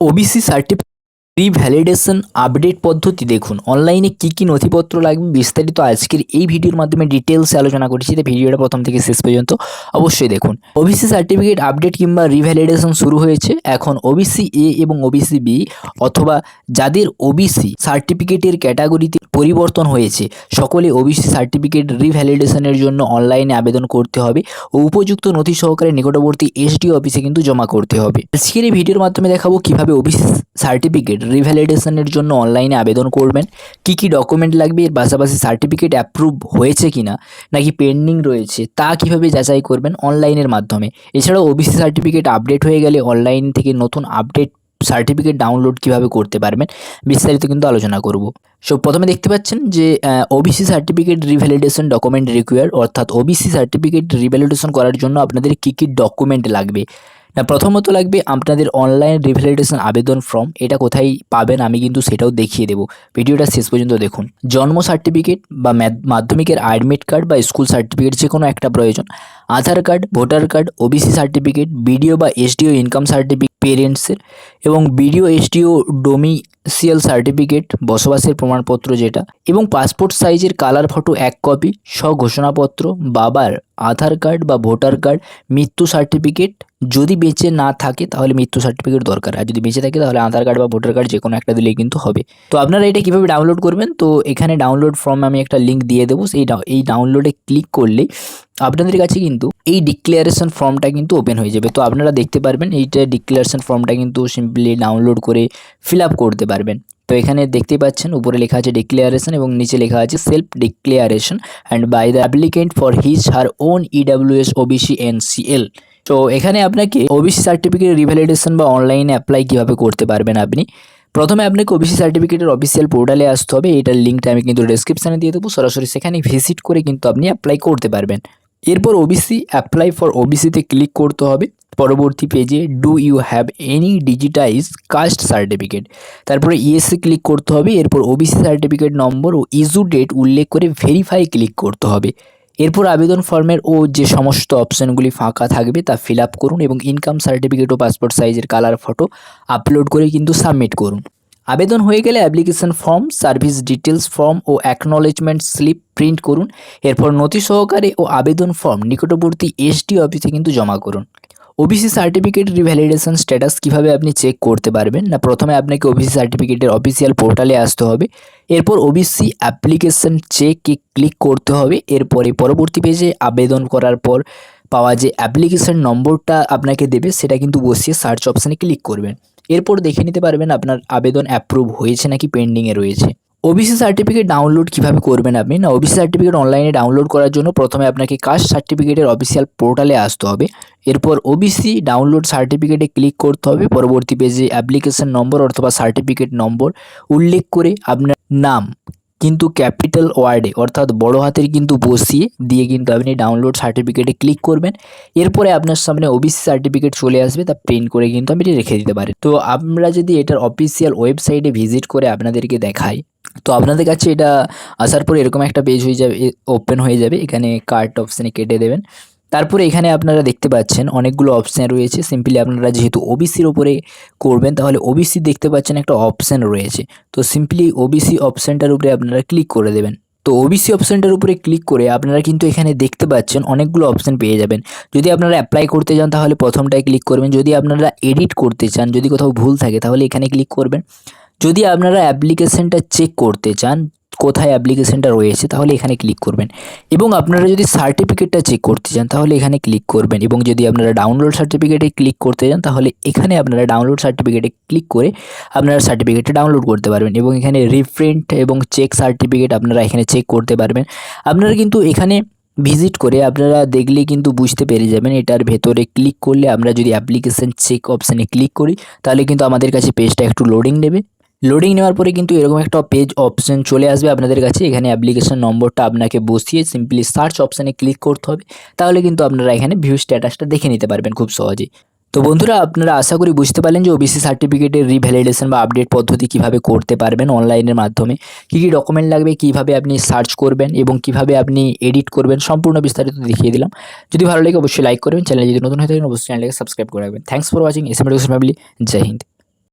OBC certificate revalidation update পদ্ধতি দেখুন। অনলাইনে কী কী নথিপত্র লাগবে বিস্তারিত আজকের এই ভিডিওর মাধ্যমে ডিটেলসে আলোচনা করেছি। তাই ভিডিওটা প্রথম থেকে শেষ পর্যন্ত অবশ্যই দেখুন। ওবিসি সার্টিফিকেট আপডেট কিংবা রিভ্যালিডেশন শুরু হয়েছে। এখন ওবিসি এ এবং ওবিসি বি অথবা যাদের ওবিসি সার্টিফিকেটের ক্যাটাগরিতে পরিবর্তন হয়েছে। সকলে ওবিসি সার্টিফিকেট রিভ্যালিডেশনের জন্য অনলাইনে আবেদন করতে হবে ও উপযুক্ত নথি সহকারে নিকটবর্তী এসডি অফিসে কিন্তু জমা করতে হবে। আজকের এই ভিডিওর মাধ্যমে দেখাবো কীভাবে ওবিসি সার্টিফিকেট রিভ্যালিডেশনের জন্য অনলাইনে আবেদন করবেন, কি কি ডকুমেন্ট লাগবে, এর পাশাপাশি সার্টিফিকেট অ্যাপ্রুভ হয়েছে কিনা, নাকি পেন্ডিং রয়েছে, তা কীভাবে যাচাই করবেন অনলাইনের মাধ্যমে। এছাড়াও ওবিসি সার্টিফিকেট আপডেট হয়ে গেলে অনলাইন থেকে নতুন আপডেট সার্টিফিকেট ডাউনলোড কীভাবে করতে পারবেন, বিস্তারিত কিন্তু আলোচনা করব। সো প্রথমে দেখতে পাচ্ছেন যে OBC certificate revalidation document require অর্থাৎ ওবিসি সার্টিফিকেট রিভ্যালিডেশন করার জন্য আপনাদের কী কী ডকুমেন্ট লাগবে? না, প্রথমত লাগবে আপনাদের অনলাইন রিভ্যালিডেশন আবেদন ফর্ম এটা কোথায় পাবেন আমি কিন্তু সেটাও দেখিয়ে দেবো। ভিডিওটা শেষ পর্যন্ত দেখুন। জন্ম সার্টিফিকেট বা মাধ্যমিকের অ্যাডমিট কার্ড বা স্কুল সার্টিফিকেট যে কোনো একটা প্রয়োজন। Aadhaar card, voter card OBC certificate BDO বা এসডিও ইনকাম সার্টিফিকেট পেরেন্টসের এবং বিডিও এসডিও ডোমিসিয়াল সার্টিফিকেট বসবাসের প্রমাণপত্র যেটা এবং পাসপোর্ট সাইজের কালার ফটো এক কপি স্বঘোষণাপত্র, বাবার আধার কার্ড বা ভোটার কার্ড, মৃত্যু সার্টিফিকেট যদি বেঁচে না থাকে তাহলে মৃত্যু সার্টিফিকেট দরকার। আর যদি বেঁচে থাকে তাহলে আধার কার্ড বা ভোটার কার্ড যে কোনো একটা দিলেই কিন্তু হবে। তো আপনারা এটা কীভাবে ডাউনলোড করবেন? তো এখানে ডাউনলোড ফর্ম আমি একটা লিঙ্ক দিয়ে দেবো। সেই এই ডাউনলোডে ক্লিক করলে আপনাদের কাছে কিন্তু এই ডিক্লারেশন ফর্মটা কিন্তু ওপেন হয়ে যাবে। তো আপনারা দেখতে পারবেন, এইটা ডিক্লারেশন ফর্মটা কিন্তু সিম্পলি ডাউনলোড করে ফিল করতে পারবেন। তো এখানে দেখতে পাচ্ছেন, উপরে লেখা আছে ডিক্লারেশন এবং নিচে লেখা আছে self declaration and by the applicant for his her own EWS OBC NCL তো এখানে আপনাকে ওবিসি সার্টিফিকেট রিভ্যালিডেশন বা অনলাইনে অ্যাপ্লাই কীভাবে করতে পারবেন আপনি? প্রথমে আপনাকে ওবিসি সার্টিফিকেটের অফিসিয়াল পোর্টালে আসতে হবে। এটার লিঙ্কটা আমি কিন্তু ডেসক্রিপশানে দিয়ে দেবো। সরাসরি সেখানে ভিজিট করে কিন্তু আপনি অ্যাপ্লাই করতে পারবেন। এরপর ওবিসি অ্যাপ্লাই ফর ওবিসিতে ক্লিক করতে হবে। পরবর্তী পেজে do you have any digitize caste certificate তারপরে ইএসসি ক্লিক করতে হবে। এরপর ওবিসি সার্টিফিকেট নম্বর ও ইস্যু ডেট উল্লেখ করে ভেরিফাই ক্লিক করতে হবে। এরপর আবেদন ফর্মের ও যে সমস্ত অপশানগুলি ফাঁকা থাকবে তা ফিল করুন এবং ইনকাম সার্টিফিকেট ও পাসপোর্ট সাইজের কালার ফটো আপলোড করে কিন্তু সাবমিট করুন। আবেদন হয়ে গেলে application form service details form ও অ্যাকনলেজমেন্ট স্লিপ প্রিন্ট করুন। এরপর নথি সহকারে ও আবেদন ফর্ম নিকটবর্তী এসডি অফিসে কিন্তু জমা করুন। ওবিসি সার্টিফিকেট রিভ্যালিডেশন স্ট্যাটাস কীভাবে আপনি চেক করতে পারবেন? না, প্রথমে আপনাকে ওবিসি সার্টিফিকেটের অফিসিয়াল পোর্টালে আসতে হবে। এরপর ওবিসি অ্যাপ্লিকেশন চেকে ক্লিক করতে হবে। এরপরে পরবর্তী পেজে আবেদন করার পর পাওয়া যে অ্যাপ্লিকেশন নম্বরটা আপনাকে দেবে, সেটা কিন্তু বসিয়ে সার্চ অপশানে ক্লিক করবেন। এরপর দেখে নিতে পারবেন আপনার আবেদন অ্যাপ্রুভ হয়েছে নাকি পেন্ডিংয়ে রয়েছে। ওবিসি সার্টিফিকেট ডাউনলোড কীভাবে করবেন আপনি? না ওবিসি সার্টিফিকেট অনলাইনে ডাউনলোড করার জন্য প্রথমে আপনাকে কাস্ট সার্টিফিকেটের অফিসিয়াল পোর্টালে আসতে হবে। এরপর ওবিসি ডাউনলোড সার্টিফিকেটে ক্লিক করতে হবে। পরবর্তী পেজে অ্যাপ্লিকেশন নম্বর অথবা সার্টিফিকেট নম্বর উল্লেখ করে আপনার নাম কিন্তু ক্যাপিটাল ওয়ার্ডে অর্থাৎ বড় হাতের কিন্তু বসিয়ে দিয়ে কিন্তু আপনি ডাউনলোড সার্টিফিকেটে ক্লিক করবেন। এরপরে আপনার সামনে ওবিসি সার্টিফিকেট চলে আসবে, তা প্রিন্ট করে কিন্তু আপনি রেখে দিতে পারেন। তো আমরা যদি এটার অফিসিয়াল ওয়েবসাইটে ভিজিট করে আপনাদেরকে দেখাই, তো আপনাদের কাছে এটা আসার পর এরকম একটা পেজ হয়ে যাবে ওপেন হয়ে যাবে। এখানে কার্ট অপশানে কেটে দেবেন। তারপরে এখানে আপনারা দেখতে পাচ্ছেন অনেকগুলো অপশান রয়েছে। সিম্পলি আপনারা যেহেতু ওবিসির ওপরে করবেন, তাহলে ওবিসি দেখতে পাচ্ছেন একটা অপশান রয়েছে। তো সিম্পলি ওবিসি অপশানটার উপরে আপনারা ক্লিক করে দেবেন। তো ওবিসি অপশানটার উপরে ক্লিক করে আপনারা কিন্তু এখানে দেখতে পাচ্ছেন অনেকগুলো অপশান পেয়ে যাবেন। যদি আপনারা অ্যাপ্লাই করতে চান, তাহলে প্রথমটায় ক্লিক করবেন। যদি আপনারা এডিট করতে চান, যদি কোথাও ভুল থাকে, তাহলে এখানে ক্লিক করবেন। যদি আপনারা অ্যাপ্লিকেশনটা চেক করতে চান কোথায় অ্যাপ্লিকেশনটা রয়েছে, তাহলে এখানে ক্লিক করবেন। এবং আপনারা যদি সার্টিফিকেটটা চেক করতে চান, তাহলে এখানে ক্লিক করবেন। এবং যদি আপনারা ডাউনলোড সার্টিফিকেটে ক্লিক করতে চান, তাহলে এখানে আপনারা ডাউনলোড সার্টিফিকেটে ক্লিক করে আপনারা সার্টিফিকেটটা ডাউনলোড করতে পারবেন। এবং এখানে রিপ্রিন্ট এবং চেক সার্টিফিকেট আপনারা এখানে চেক করতে পারবেন। আপনারা কিন্তু এখানে ভিজিট করে আপনারা দেখলেই কিন্তু বুঝতে পেরে যাবেন, এটার ভেতরে ক্লিক করলে আমরা যদি অ্যাপ্লিকেশন চেক অপশানে ক্লিক করি, তাহলে কিন্তু আমাদের কাছে পেজটা একটু লোডিং নেবে। লোডিং নেওয়ার পরে কিন্তু এরকম একটা পেজ অপশন চলে আসবে আপনাদের কাছে। এখানে অ্যাপ্লিকেশন নম্বরটা আপনাকে বসিয়ে সিম্পলি সার্চ অপশানে ক্লিক করতে হবে। তাহলে কিন্তু আপনারা এখানে ভিউ স্ট্যাটাসটা দেখে নিতে পারবেন খুব সহজেই। তো বন্ধুরা, আপনারা আশা করি বুঝতে পারলেন যে ওবিসি সার্টিফিকেটের রিভ্যালিডেশন বা আপডেট পদ্ধতি কীভাবে করতে পারবেন অনলাইনের মাধ্যমে। কী কী ডকুমেন্ট লাগবে, কীভাবে আপনি সার্চ করবেন এবং কীভাবে আপনি এডিট করবেন সম্পূর্ণ বিস্তারিত দেখিয়ে দিলাম। যদি ভালো লাগে অবশ্যই লাইক করবেন। চ্যানেল যদি নতুন হয়ে থাকেন, অবশ্যই চ্যানেলকে সাবস্ক্রাইব করে রাখবেন। Thanks for watching S M family Jai Hind